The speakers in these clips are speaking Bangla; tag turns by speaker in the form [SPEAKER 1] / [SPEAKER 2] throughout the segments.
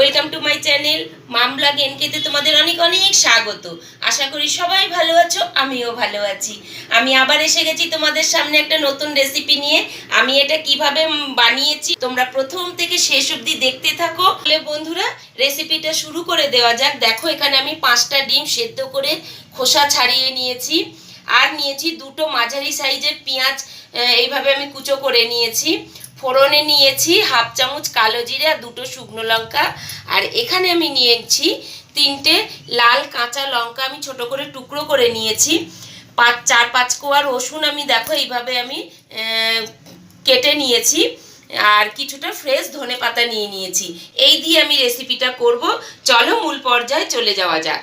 [SPEAKER 1] ওয়েলকাম টু মাই চ্যানেল মামলা গেনকেতে তোমাদের অনেক অনেক স্বাগত। আশা করি সবাই ভালো আছো, আমিও ভালো আছি। আমি আবার এসে গেছি তোমাদের সামনে একটা নতুন রেসিপি নিয়ে। আমি এটা কীভাবে বানিয়েছি, তোমরা প্রথম থেকে শেষ অবধি দেখতে থাকো। তাহলে বন্ধুরা রেসিপিটা শুরু করে দেওয়া যাক। দেখো, এখানে আমি পাঁচটা ডিম সেদ্ধ করে খোসা ছাড়িয়ে নিয়েছি। আর নিয়েছি দুটো মাঝারি সাইজের পেঁয়াজ এইভাবে আমি কুচো করে নিয়েছি। ফোড়নে নিয়েছি হাফ চামচ কালো জিরে আর দুটো শুকনো লঙ্কা। আর এখানে আমি নিয়েছি তিনটে লাল কাঁচা লঙ্কা আমি ছোট করে টুকরো করে নিয়েছি। পাঁচ, চার, পাঁচ কোয়া রসুন আমি দেখো এইভাবে আমি কেটে নিয়েছি। আর কিছুটা ফ্রেশ ধনে পাতা নিয়ে নিয়েছি। এই দিয়ে আমি রেসিপিটা করব। চলো মূল পর্যায়ে চলে যাওয়া যাক।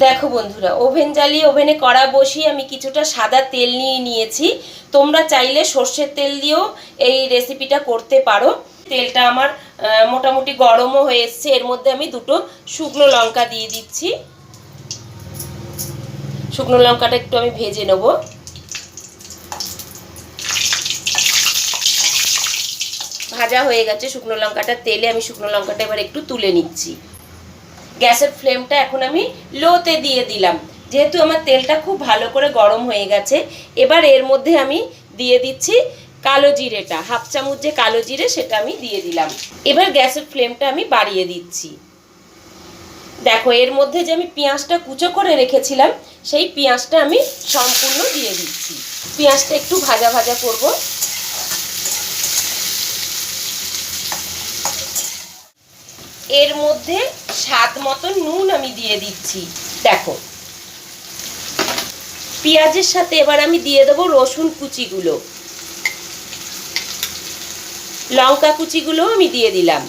[SPEAKER 1] দেখো বন্ধুরা, ওভেন জ্বালিয়ে ওভেনে কড়া বসিয়ে আমি কিছুটা সাদা তেল নিয়ে নিয়েছি। তোমরা চাইলে সর্ষের তেল দিয়েও এই রেসিপিটা করতে পারো। তেলটা আমার মোটামুটি গরমও হয়ে এসছে। এর মধ্যে আমি দুটো শুকনো লঙ্কা দিয়ে দিচ্ছি। শুকনো লঙ্কাটা একটু আমি ভেজে নেব। ভাজা হয়ে গেছে শুকনো লঙ্কাটা। তেলে আমি শুকনো লঙ্কাটা এবার একটু তুলে নিচ্ছি। গ্যাসের ফ্লেমটা এখন আমি লোতে দিয়ে দিলাম। যেহেতু আমার তেলটা খুব ভালো করে গরম হয়ে গেছে, এবার এর মধ্যে আমি দিয়ে দিচ্ছি কালো জিরেটা, হাফ চামচ যে কালো জিরে সেটা আমি দিয়ে দিলাম। এবার গ্যাসের ফ্লেমটা আমি বাড়িয়ে দিচ্ছি। দেখো, এর মধ্যে যে আমি পেঁয়াজটা কুচো করে রেখেছিলাম, সেই পেঁয়াজটা আমি সম্পূর্ণ দিয়ে দিচ্ছি। পেঁয়াজটা একটু ভাজা ভাজা করব। এর মধ্যে স্বাদ মতো নুন আমি দিয়ে দিচ্ছি। দেখো। পেঁয়াজের সাথে এবার আমি দিয়ে দেবো রসুন কুচিগুলো। লঙ্কা কুচিগুলো আমি দিয়ে দিলাম।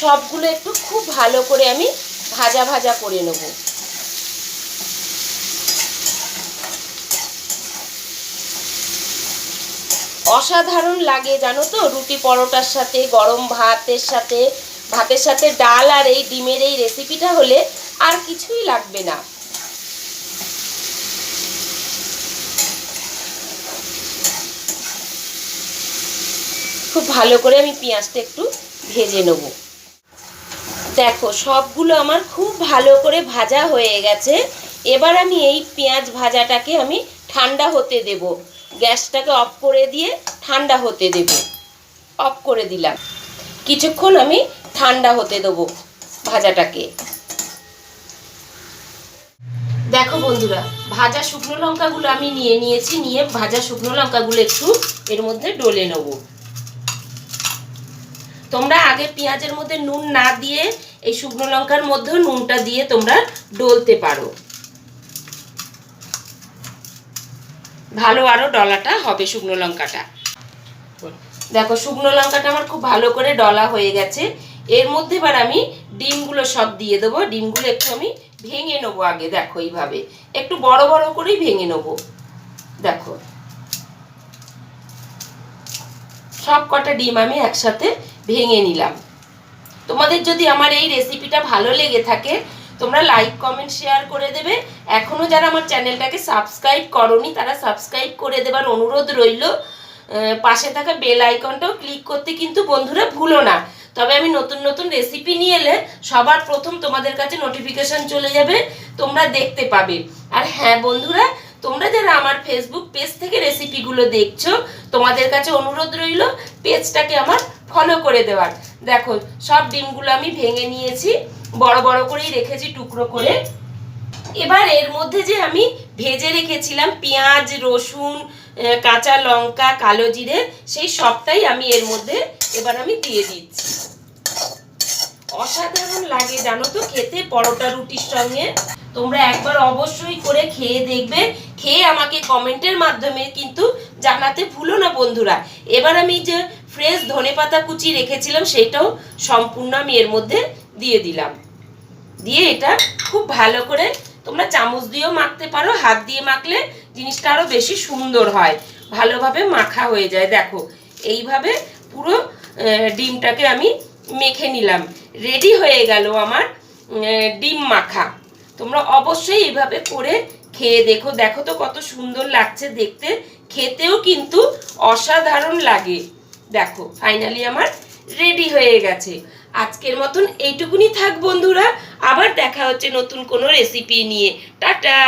[SPEAKER 1] সবগুলো একটু খুব ভালো করে আমি ভাজা ভাজা করে নেব। অসাধারণ লাগে, জানো তো? রুটি পরোটার সাথে, গরম ভাতের সাথে ভাতের সাথে ডাল আর এই ডিমের এই রেসিপিটা হলে আর কিছুই লাগবে না। খুব ভালো করে আমি পেঁয়াজটা একটু ভেজে নেব। দেখো, সবগুলো আমার খুব ভালো করে ভাজা হয়ে গেছে। এবার আমি এই পেঁয়াজ ভাজাটাকে আমি ঠান্ডা হতে দেব। গ্যাসটাকে অফ করে দিয়ে ঠান্ডা হতে দেব। অফ করে দিলাম। কিছুক্ষণ আমি ঠান্ডা হতে দেবো ভাজাটাকে। দেখো বন্ধুরা, ভাজা শুকনো লঙ্কাগুলো আমি নিয়ে নিয়েছি, নিয়ে ভাজা শুকনো লঙ্কাগুলো একটু এর মধ্যে ডলে নেব। তোমরা আগে পেঁয়াজের মধ্যে নুন না দিয়ে এই শুকনো লঙ্কার মধ্যেও নুনটা দিয়ে তোমরা ডলতে পারো। ভালো আরও ডলাটা হবে শুকনো লঙ্কাটা। দেখো, শুকনো লঙ্কাটা আমার খুব ভালো করে ডলা হয়ে গেছে। এর মধ্যে এবার আমি ডিমগুলো সব দিয়ে দেবো। ডিমগুলো একটু আমি ভেঙে নেব আগে, দেখো এইভাবে। একটু বড় বড় করেই ভেঙে নেব। দেখো। সব কটা ডিম আমি একসাথে ভেঙে নিলাম। তোমাদের যদি আমার এই রেসিপিটা ভালো লেগে থাকে তোমরা লাইক কমেন্ট শেয়ার করে দেবে। এখনও যারা আমার চ্যানেলটাকে সাবস্ক্রাইব করনি, তারা সাবস্ক্রাইব করে দেবার অনুরোধ রইল। পাশে থাকা বেল আইকনটাও ক্লিক করতে কিন্তু বন্ধুরা ভুলো না। তবে আমি নতুন নতুন রেসিপি নিয়ে এলে সবার প্রথম তোমাদের কাছে নোটিফিকেশন চলে যাবে, তোমরা দেখতে পাবে। আর হ্যাঁ বন্ধুরা, তোমরা যারা আমার ফেসবুক পেজ থেকে রেসিপিগুলো দেখছ, তোমাদের কাছে অনুরোধ রইল পেজটাকে আমার ফলো করে দেওয়ার। দেখো, সব ডিমগুলো আমি ভেঙে নিয়েছি, বড় বড় করেই রেখেছি, টুকরো করে। এবার এর মধ্যে যে আমি ভেজে রেখেছিলাম পেঁয়াজ, রসুন কাঁচা লঙ্কা, কালো জিরে, সেই সবটাই আমি এর মধ্যে এবার আমি দিয়ে দিচ্ছি। অসাধারণ লাগে জানো তো খেতে পরোটা রুটির সঙ্গে। তোমরা একবার অবশ্যই করে খেয়ে দেখবে। খেয়ে আমাকে কমেন্টের মাধ্যমে কিন্তু জানাতে ভুলো না বন্ধুরা। এবার আমি যে ফ্রেশ ধনেপাতা কুচি রেখেছিলাম সেটাও সম্পূর্ণ আমি এর মধ্যে দিয়ে দিলাম। দিয়ে এটা খুব ভালো করে তোমরা চামচ দিয়েও মাখতে পারো, হাত দিয়ে মাখলে জিনিসটা আরও বেশি সুন্দর হয়, ভালোভাবে মাখা হয়ে যায়। দেখো, এইভাবে পুরো ডিমটাকে আমি মেখে নিলাম। রেডি হয়ে গেল আমার ডিম মাখা। তোমরা অবশ্যই এইভাবে করে খেয়ে দেখো। দেখো তো কত সুন্দর লাগছে দেখতে। খেতেও কিন্তু অসাধারণ লাগে। দেখো ফাইনালি আমার রেডি হয়ে গেছে। আজকের মতন এইটুকুনি থাক বন্ধুরা, আবার দেখা হচ্ছে নতুন কোনো রেসিপি নিয়ে। টাটা!